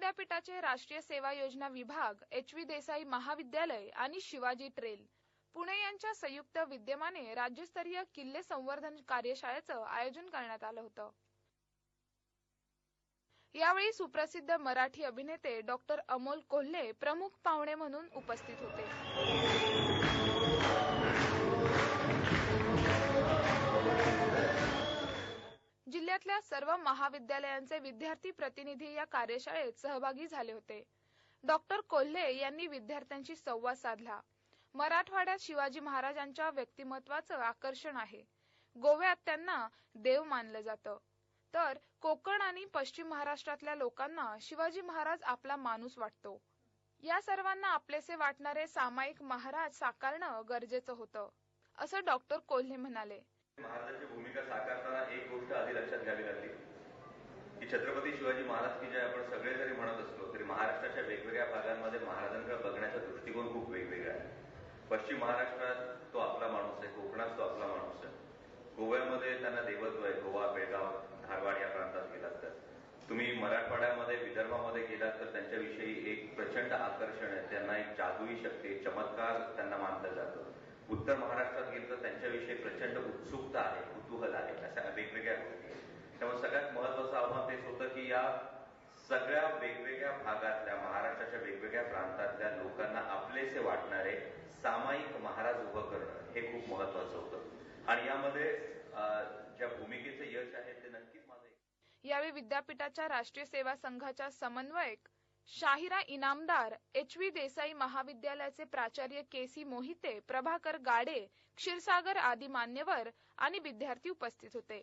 विद्यापीठाचे राष्ट्रीय सेवा योजना विभाग एच व्ही देसाई महाविद्यालय आणि शिवाजी ट्रेल. पुणे यांच्या संयुक्त विद्यमाने राज्यस्तरीय किल्ले संवर्धन कार्यशाळेचं आयोजन करण्यात आलं होतं. यावेळी सुप्रसिद्ध मराठी अभिनेते डॉक्टर अमोल कोल्हे प्रमुख पाहुणे म्हणून उपस्थित होते. जिल्ह्यातल्या सर्व महाविद्यालयांचे विद्यार्थी प्रतिनिधी या कार्यशाळेत सहभागी झाले होते. डॉक्टर कोल्हे यांनी विद्यार्थ्यांशी संवाद साधला. मराठवाड्यात शिवाजी महाराजांच्या व्यक्तिमत्वाचं आकर्षण आहे. गोव्यात त्यांना देव मानलं जातं. तर कोकण आणि पश्चिम महाराष्ट्रातल्या लोकांना शिवाजी महाराज आपला माणूस वाटतो. या सर्वांना आपलेसे वाटणारे सामायिक महाराज साकारणं गरजेचं होतं असं डॉक्टर कोल्हे म्हणाले. महाराजांची भूमिका साकारताना एक गोष्ट आधी लक्षात घ्यावी लागली की छत्रपती शिवाजी महाराज की जय आपण सगळे जरी म्हणत असलो तरी महाराष्ट्राच्या वेगवेगळ्या भागांमध्ये महाराजांकडे बघण्याचा दृष्टिकोन खूप वेगवेगळा आहे. पश्चिम महाराष्ट्रात तो आपला माणूस आहे कोकणात तो आपला माणूस आहे. गोव्यामध्ये त्यांना देवत्व आहे गोवा बेळगाव धारवाड या प्रांतात गेलात तर. तुम्ही मराठवाड्यामध्ये विदर्भामध्ये गेलात तर त्यांच्याविषयी एक प्रचंड आकर्षण आहे. त्यांना एक जादुई शक्ती चमत्कार त्यांना मानलं जातं. उत्तर महाराष्ट्रात गेलं तर त्यांच्याविषयी प्रचंड उत्सुकता आहे कुतूहल आहे अशा वेगवेगळ्या गोष्टी त्यामुळे सगळ्यात महत्वाचं आव्हान तेच होतं की या सगळ्या वेगवेगळ्या भागातल्या महाराष्ट्राच्या वेगवेगळ्या प्रांतातल्या लोकांना आपलेसे वाटणारे सामायिक महाराज उभं करणं हे खूप महत्वाचं होतं. आणि यामध्ये ज्या भूमिकेचं यश आहे ते नक्कीच माझं यावेळी विद्यापीठाच्या राष्ट्रीय सेवा संघाच्या समन्वयक शाहिरा इनामदार एच व्ही देसाई महाविद्यालयाचे प्राचार्य के सी मोहिते प्रभाकर गाडे क्षीरसागर आदी मान्यवर आणि विद्यार्थी उपस्थित होते.